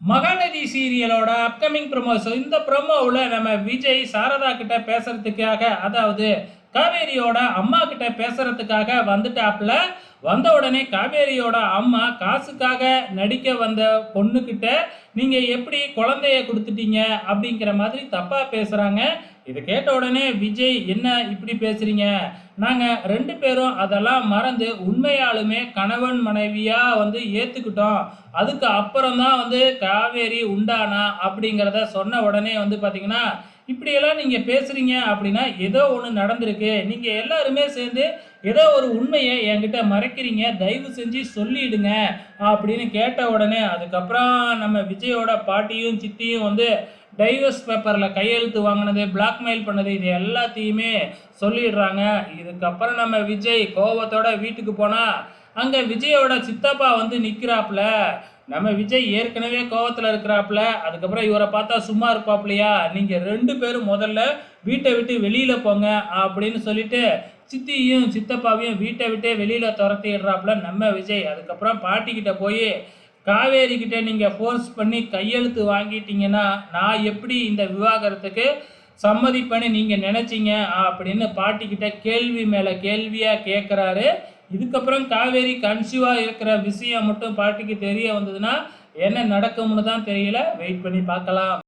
Mahanadi சீரியலோட upcoming promos இந்த ப்ரொமோவில் நம்ம விஜய் சாரதா கிட்ட பேசுறதுக்காக அதாவது காவேரியோட அம்மா கிட்ட பேசுறதுக்காக வந்துட்டாப்ல. வந்த உடனே காவேரியோட அம்மா காசுக்காக நடிக்க வந்த பொண்ணுக்கிட்ட நீங்க எப்படி குழந்தைய கொடுத்துட்டீங்க? அப்படிங்கிற மாதிரி தப்பா பேசுறாங்க. இதை கேட்ட உடனே விஜய் என்ன இப்படி பேசுறீங்க? நாங்க ரெண்டு பேரும் அதெல்லாம் மறந்து உண்மையாலுமே கணவன் மனைவியா வந்து ஏத்துக்கிட்டோம். அதுக்கு அப்புறம் தான் வந்து காவேரி உண்டானா அப்படிங்கிறத சொன்ன உடனே வந்து பாத்தீங்கன்னா இப்படியெல்லாம் நீங்கள் பேசுகிறீங்க அப்படின்னா ஏதோ ஒன்று நடந்திருக்கு. நீங்கள் எல்லாருமே சேர்ந்து ஏதோ ஒரு உண்மையை என்கிட்ட மறைக்கிறீங்க. தயவு செஞ்சு சொல்லிடுங்க அப்படின்னு கேட்ட உடனே அதுக்கப்புறம் நம்ம விஜயோட பாட்டியும் சித்தியும் வந்து டைவர்ஸ் பேப்பரில் கையெழுத்து வாங்கினது பிளாக்மெயில் பண்ணது இது எல்லாத்தையுமே சொல்லிடுறாங்க. இதுக்கப்புறம் நம்ம விஜய் கோபத்தோட வீட்டுக்கு போனால் அங்கே விஜயோட சித்தப்பா வந்து நிற்கிறாப்புல நம்ம விஜய் ஏற்கனவே கோவத்தில் இருக்கிறாப்புல அதுக்கப்புறம் இவரை பார்த்தா சும்மா இருப்பாப்லையா நீங்கள் ரெண்டு பேரும் முதல்ல வீட்டை விட்டு வெளியில் போங்க அப்படின்னு சொல்லிட்டு சித்தியும் சித்தப்பாவையும் வீட்டை விட்டே வெளியில் துரத்திடுறாப்புல நம்ம விஜய். அதுக்கப்புறம் பாட்டிக்கிட்ட போய் காவேரி கிட்ட நீங்கள் ஃபோர்ஸ் பண்ணி கையெழுத்து வாங்கிட்டீங்கன்னா நான் எப்படி இந்த விவாகரத்துக்கு சம்மதிப்பேன்னு நீங்கள் நினச்சிங்க? அப்படின்னு பாட்டிக்கிட்ட கேள்வி மேலே கேள்வியாக கேட்குறாரு இதுக்கப்புறம் காவேரி கன்சீவாக இருக்கிற விஷயம் மட்டும் பாட்டிக்கு தெரிய வந்ததுன்னா என்ன நடக்கும்னு தான் தெரியல. வெயிட் பண்ணி பார்க்கலாம்.